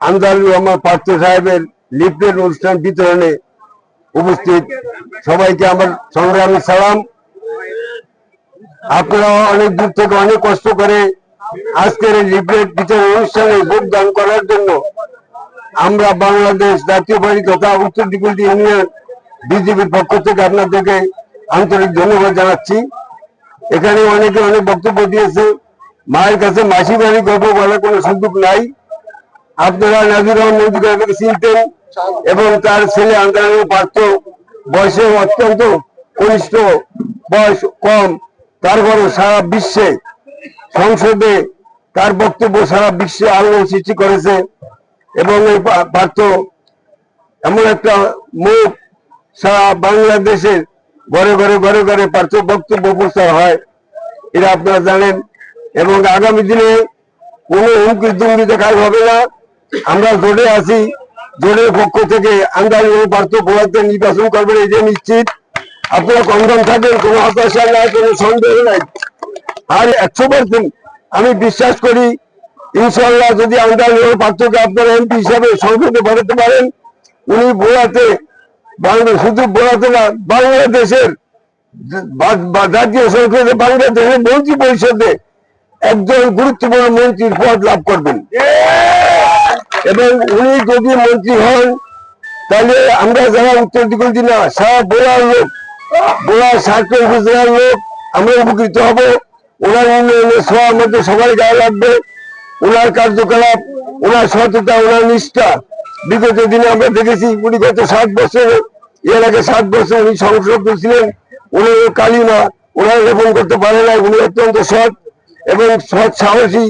আন্দালুর রহমান পার্থ সাহেবের লিফলেট অনুষ্ঠান বিতরণে উপস্থিত। সবাইকে আমার সংগ্রামী সালাম। আপনারা অনেক দূর থেকে অনেক কষ্ট করে আজকের এই লিফলেট বিতরণ অনুষ্ঠানে যোগদান করার জন্য আমরা বাংলাদেশ জাতীয় পার্টি তথা উত্তর দিকুলটি ইউনিয়ন বিজেপির পক্ষ থেকে আপনাদেরকে আন্তরিক ধন্যবাদ জানাচ্ছি। এখানে অনেকে অনেক বক্তব্য দিয়েছে। মায়ের কাছে মাসি বাড়ি গল্প বলার কোনো সুযোগ নাই। আপনারা নাজির রহমান নদী চিনতেন এবং তার ছেলে আন্দোলন পার্থ বয়সে অত্যন্ত কনিষ্ঠ, বয়স কম। তারপরে সারা বিশ্বে সংসদে তার বক্তব্য সারা বিশ্বে আলোড়ন সৃষ্টি করেছে এবং এই পার্থ এমন একটা মুখ সারা বাংলাদেশের ঘরে ঘরে ঘরে ঘরে পার্থ বক্তব্য প্রচার হয়। এটা আপনারা জানেন। এবং আগামী দিনে কোনো হুমকি দুমকি দেখা হবে না। আমরা জোরে আছি জোরের পক্ষ থেকে আন্দাজ পার্থ বোয়াতে নির্বাচন করবেন, এই যে নিশ্চিত। আপনারা কনফার্ম থাকেন, কোনো হতাশা নাই, কোনো সন্দেহ নাই। আর একশো পার্সেন্ট আমি বিশ্বাস করি ইনশাল্লাহ যদি আন্দাজ পার্থকে আপনারা এমপি হিসাবে সংসদে পাঠাতে পারেন, উনি বোয়াতে বাংলা, শুধু বোয়াতে না, বাংলাদেশের জাতীয় সংসদে, বাংলাদেশের মন্ত্রী পরিষদে একজন গুরুত্বপূর্ণ মন্ত্রীর পদ লাভ করবেন। এবং উনি যদি মন্ত্রী হন, তাহলে আমরা যারা উত্তর দিকে না, সারা বোড়ার লোক বোড়ার স্বার্থ উপজেলার লোক, আমরা উপকৃত হব। ওনার উন্নয়নের সবার মধ্যে সবাই গায়ে লাগবে। ওনার কার্যকলাপ, ওনার সততা, ওনার নিষ্ঠা, বিগত দিনে আমরা দেখেছি উনি গত সাত বছর, এর আগে সাত বছর উনি সংসদ ছিলেন। উনি কালিমা ওনার রোপণ করতে পারে না উনি অত্যন্ত সৎ এবং সৎ সাহসী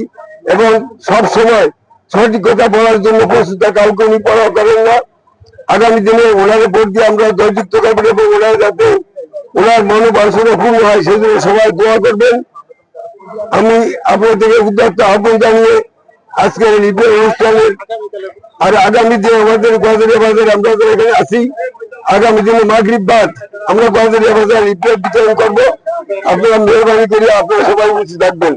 এবং সব সময় সঠিক কথা বলার জন্য প্রস্তুত কাউকে উনি পড়া করেন না। আগামী দিনে ওনার ভোট দিয়ে আমরা জয়যুক্ত করবেন এবং ওনার যাতে ওনার মনোবাসনা পূর্ণ হয় সেই জন্য সবাই দোয়া করবেন। আমি আপনাদের উদ্যোক্তা আহ্বান জানিয়ে আজকের এই অনুষ্ঠানে আর আগামী দিনে আমাদের গজারিয়া বাজারে আমরা এখানে আছি, আগামী দিনে মাগরিব বাদ আমরা গজারিয়া বাজার ঈদের বিতরণ করব। আপনারা মেহরবানি করে আপনারা সবাই উপস্থিত থাকবেন।